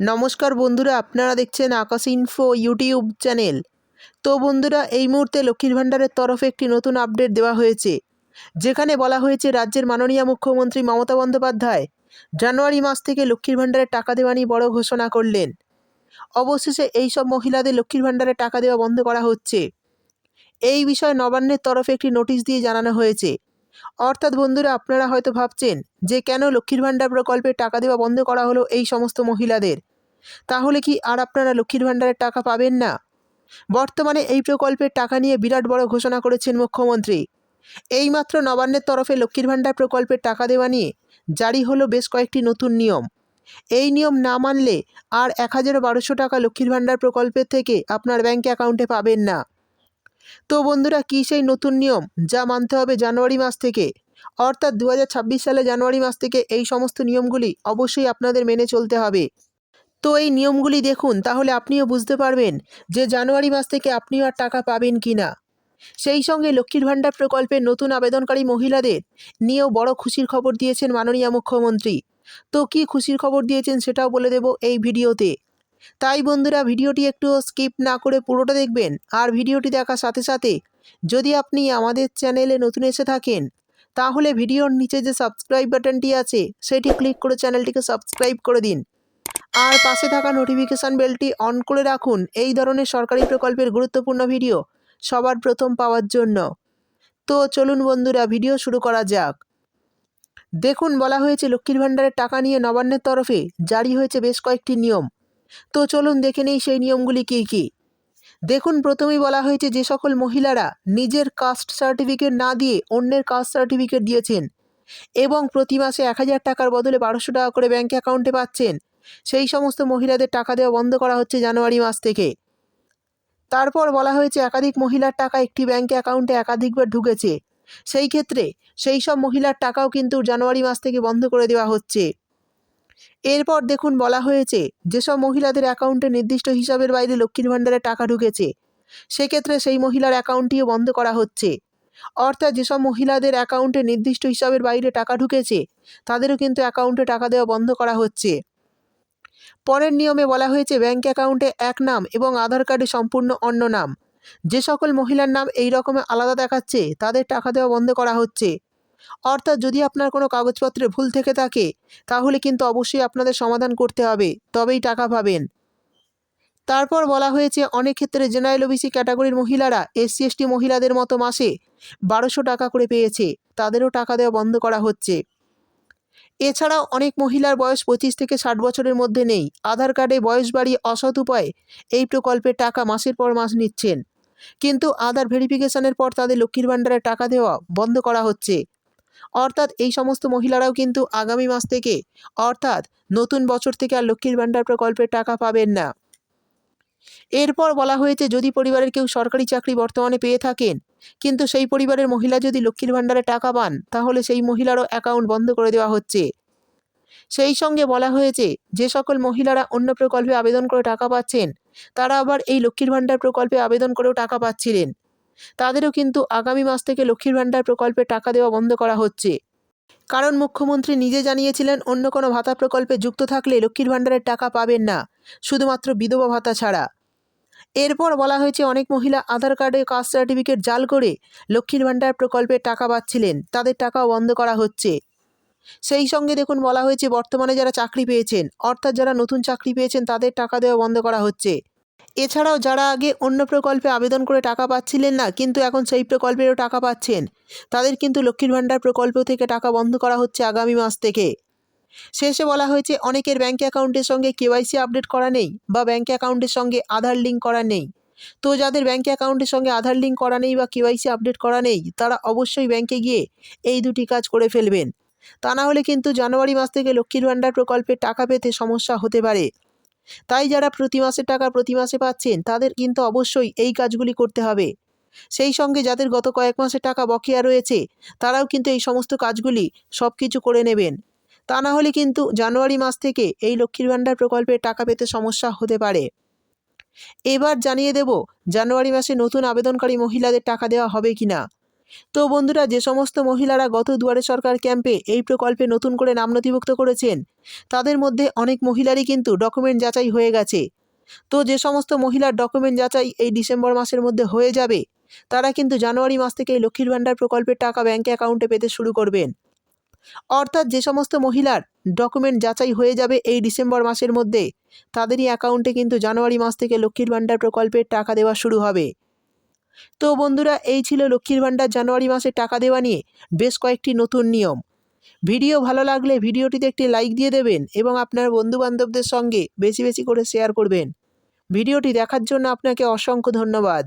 নমস্কার বন্ধুরা, আপনারা দেখছেন আকাশ ইনফো ইউটিউব চ্যানেল তো বন্ধুরা, এই মুহূর্তে লক্ষ্মীর ভাণ্ডারের তরফে একটি নতুন আপডেট দেওয়া হয়েছে, যেখানে বলা হয়েছে রাজ্যের মাননীয় মুখ্যমন্ত্রী মমতা বন্দ্যোপাধ্যায় জানুয়ারি মাস থেকে লক্ষ্মীর ভাণ্ডারের টাকা দেওয়া নিয়ে বড় ঘোষণা করলেন। অবশেষে এই সব মহিলাদের লক্ষ্মীর ভাণ্ডারের টাকা দেওয়া বন্ধ করা হচ্ছে। এই বিষয়ে নবান্নের তরফে একটি নোটিশ দিয়ে জানানো হয়েছে। অর্থাৎ বন্ধুরা, আপনারা হয়তো ভাবছেন যে কেন লক্ষ্মীর ভাণ্ডার প্রকল্পে টাকা দেওয়া বন্ধ করা হলো এই সমস্ত মহিলাদের? তাহলে কি আর আপনারা লক্ষ্মীর ভাণ্ডারের টাকা পাবেন না? বর্তমানে এই প্রকল্পের টাকা নিয়ে বিরাট বড় ঘোষণা করেছেন মুখ্যমন্ত্রী। এইমাত্র নবান্নের তরফে লক্ষ্মীর ভাণ্ডার প্রকল্পের টাকা দেওয়া নিয়ে জারি হলো বেশ কয়েকটি নতুন নিয়ম। এই নিয়ম না মানলে আর এক হাজার বারোশো টাকা লক্ষ্মীর ভাণ্ডার প্রকল্পের থেকে আপনার ব্যাঙ্ক অ্যাকাউন্টে পাবেন না। তো বন্ধুরা কী সেই নতুন নিয়ম যা মানতে হবে জানুয়ারি মাস থেকে? অর্থাৎ দু হাজার ছাব্বিশ সালে জানুয়ারি মাস থেকে এই সমস্ত নিয়মগুলি অবশ্যই আপনাদের মেনে চলতে হবে। তো এই নিয়মগুলি দেখুন, তাহলে আপনিও বুঝতে পারবেন যে জানুয়ারি মাস থেকে আপনিও আর টাকা পাবেন কি না। সেই সঙ্গে লক্ষ্মীর ভাণ্ডার প্রকল্পের নতুন আবেদনকারী মহিলাদের নিয়েও বড় খুশির খবর দিয়েছেন মাননীয় মুখ্যমন্ত্রী। তো কী খুশির খবর দিয়েছেন সেটাও বলে দেব এই ভিডিওতে। তাই বন্ধুরা ভিডিওটি একটু স্কিপ না করে পুরোটা দেখবেন আর ভিডিওটি দেখার সাথে সাথে যদি আপনি আমাদের চ্যানেলে নতুন এসে থাকেন, তাহলে ভিডিওর নিচে যে সাবস্ক্রাইব বাটনটি আছে, সেটি ক্লিক করে চ্যানেলটিকে সাবস্ক্রাইব করে দিন। আর পাশে থাকা নোটিফিকেশান বেলটি অন করে রাখুন, এই ধরনের সরকারি প্রকল্পের গুরুত্বপূর্ণ ভিডিও সবার প্রথম পাওয়ার জন্য। তো চলুন বন্ধুরা, ভিডিও শুরু করা যাক। দেখুন, বলা হয়েছে লক্ষ্মীর ভাণ্ডারের টাকা নিয়ে নবান্নের তরফে জারি হয়েছে বেশ কয়েকটি নিয়ম। তো চলুন দেখে নেই সেই নিয়মগুলি কী কী। দেখুন, প্রথমেই বলা হয়েছে যে সকল মহিলারা নিজের কাস্ট সার্টিফিকেট না দিয়ে অন্যের কাস্ট সার্টিফিকেট দিয়েছেন এবং প্রতি মাসে এক হাজার টাকার বদলে বারোশো টাকা করে ব্যাঙ্ক অ্যাকাউন্টে পাচ্ছেন। সেই সমস্ত মহিলাদের টাকা দেওয়া বন্ধ করা হচ্ছে জানুয়ারি মাস থেকে। তারপর বলা হয়েছে একাধিক মহিলার টাকা একটি ব্যাঙ্ক অ্যাকাউন্টে একাধিকবার ঢুকেছে। সেই ক্ষেত্রে সেই সব মহিলার টাকাও কিন্তু জানুয়ারি মাস থেকে বন্ধ করে দেওয়া হচ্ছে। এরপর দেখুন বলা হয়েছে, যেসব মহিলাদের অ্যাকাউন্টে নির্দিষ্ট হিসাবের বাইরে লক্ষ্মীর ভাণ্ডারে টাকা ঢুকেছে, সেক্ষেত্রে সেই মহিলার অ্যাকাউন্টটিও বন্ধ করা হচ্ছে। অর্থাৎ যেসব মহিলাদের অ্যাকাউন্টে নির্দিষ্ট হিসাবের বাইরে টাকা ঢুকেছে, তাদেরও কিন্তু অ্যাকাউন্টে টাকা দেওয়া বন্ধ করা হচ্ছে। পরের নিয়মে বলা হয়েছে ব্যাঙ্ক অ্যাকাউন্টে এক নাম এবং আধার কার্ডে সম্পূর্ণ অন্য নাম। যে সকল মহিলার নাম এই রকমের আলাদা দেখাচ্ছে, তাদের টাকা দেওয়া বন্ধ করা হচ্ছে। অর্থাৎ যদি আপনার কোনো কাগজপত্রে ভুল থেকে থাকে, তাহলে কিন্তু অবশ্যই আপনাদের সমাধান করতে হবে, তবেই টাকা পাবেন। তারপর বলা হয়েছে, অনেক ক্ষেত্রে জেনারেল ওবিসি ক্যাটাগরির মহিলারা এসসি, এসটি মহিলাদের মতো মাসে বারোশো টাকা করে পেয়েছে, তাদেরও টাকা দেওয়া বন্ধ করা হচ্ছে। এছাড়াও অনেক মহিলার বয়স পঁচিশ থেকে ষাট বছরের মধ্যে নেই, আধার কার্ডে বয়স বাড়িয়ে অসৎ উপায়ে এই প্রকল্পের টাকা মাসের পর মাস নিচ্ছেন। কিন্তু আধার ভেরিফিকেশনের পর তাদের লক্ষ্মীর ভাণ্ডারে টাকা দেওয়া বন্ধ করা হচ্ছে। অর্থাৎ এই সমস্ত মহিলারাও কিন্তু আগামী মাস থেকে, অর্থাৎ নতুন বছর থেকে আর লক্ষ্মীর ভাণ্ডার প্রকল্পের টাকা পাবেন না। এরপর বলা হয়েছে, যদি পরিবারের কেউ সরকারি চাকরি বর্তমানে পেয়ে থাকেন, কিন্তু সেই পরিবারের মহিলা যদি লক্ষ্মীর ভাণ্ডারে টাকা পান, তাহলে সেই মহিলারও অ্যাকাউন্ট বন্ধ করে দেওয়া হচ্ছে। সেই সঙ্গে বলা হয়েছে, যে সকল মহিলারা অন্য প্রকল্পে আবেদন করে টাকা পাচ্ছেন, তারা আবার এই লক্ষ্মীর ভাণ্ডার প্রকল্পে আবেদন করেও টাকা পাচ্ছিলেন। তাদেরও কিন্তু আগামী মাস থেকে লক্ষ্মীর ভাণ্ডার প্রকল্পে টাকা দেওয়া বন্ধ করা হচ্ছে। কারণ মুখ্যমন্ত্রী নিজে জানিয়েছিলেন, অন্য কোনো ভাতা প্রকল্পে যুক্ত থাকলে লক্ষ্মীর ভাণ্ডারের টাকা পাবেন না, শুধুমাত্র বিধবা ভাতা ছাড়া। এরপর বলা হয়েছে, অনেক মহিলা আধার কার্ডে কাস্ট সার্টিফিকেট জাল করে লক্ষ্মীর ভাণ্ডার প্রকল্পে টাকা পাচ্ছিলেন, তাদের টাকাও বন্ধ করা হচ্ছে। সেই সঙ্গে দেখুন, বলা হয়েছে, বর্তমানে যারা চাকরি পেয়েছেন, অর্থাৎ যারা নতুন চাকরি পেয়েছেন, তাদের টাকা দেওয়া বন্ধ করা হচ্ছে। এছাড়াও যারা আগে অন্য প্রকল্পে আবেদন করে টাকা পাচ্ছিলেন না, কিন্তু এখন সেই প্রকল্পেরও টাকা পাচ্ছেন। তাদের কিন্তু লক্ষ্মীর ভাণ্ডার প্রকল্প থেকে টাকা বন্ধ করা হচ্ছে আগামী মাস থেকে। শেষে বলা হয়েছে, অনেকের ব্যাঙ্ক অ্যাকাউন্টের সঙ্গে কেওয়াইসি আপডেট করা নেই বা ব্যাঙ্ক অ্যাকাউন্টের সঙ্গে আধার লিঙ্ক করা নেই। তো যাদের ব্যাঙ্ক অ্যাকাউন্টের সঙ্গে আধার লিঙ্ক করা নেই বা কেওয়াইসি আপডেট করা নেই, তারা অবশ্যই ব্যাঙ্কে গিয়ে এই দুটি কাজ করে ফেলবেন। তা না হলে কিন্তু জানুয়ারি মাস থেকে লক্ষ্মীর ভাণ্ডার প্রকল্পের টাকা পেতে সমস্যা হতে পারে। তাই যারা প্রতি মাসে টাকা প্রতি মাসে পাচ্ছেন, তাদের কিন্তু অবশ্যই এই কাজগুলি করতে হবে। সেই সঙ্গে যাদের গত কয়েক মাসের টাকা বকেয়া রয়েছে, তারাও কিন্তু এই সমস্ত কাজগুলি সব কিছু করে নেবেন। তা না হলে কিন্তু জানুয়ারি মাস থেকে এই লক্ষ্মীর ভাণ্ডার প্রকল্পের টাকা পেতে সমস্যা হতে পারে। এবার জানিয়ে দেব, জানুয়ারি মাসে নতুন আবেদনকারী মহিলাদের টাকা দেওয়া হবে কি না তো বন্ধুরা, যে সমস্ত মহিলারা গত দুয়ারে সরকার ক্যাম্পে এই প্রকল্পে নতুন করে নাম নথিভুক্ত করেছেন, তাদের মধ্যে অনেক মহিলারই কিন্তু ডকুমেন্ট যাচাই হয়ে গেছে। তো যে সমস্ত মহিলার ডকুমেন্ট যাচাই এই ডিসেম্বর মাসের মধ্যে হয়ে যাবে, তারা কিন্তু জানুয়ারি মাস থেকে এই লক্ষ্মীর ভাণ্ডার প্রকল্পের টাকা ব্যাঙ্কে অ্যাকাউন্টে পেতে শুরু করবেন। অর্থাৎ যে সমস্ত মহিলার ডকুমেন্ট যাচাই হয়ে যাবে এই ডিসেম্বর মাসের মধ্যে, তাদেরই অ্যাকাউন্টে কিন্তু জানুয়ারি মাস থেকে লক্ষ্মীর ভাণ্ডার প্রকল্পের টাকা দেওয়া শুরু হবে। তো বন্ধুরা, এই ছিল লক্ষ্মীর ভাণ্ডার জানুয়ারি মাসে টাকা দেওয়া নিয়ে বেশ কয়েকটি নতুন নিয়ম। ভিডিও ভালো লাগলে ভিডিওটিতে একটি লাইক দিয়ে দেবেন এবং আপনার বন্ধুবান্ধবদের সঙ্গে বেশি বেশি করে শেয়ার করবেন। ভিডিওটি দেখার জন্য আপনাকে অসংখ্য ধন্যবাদ।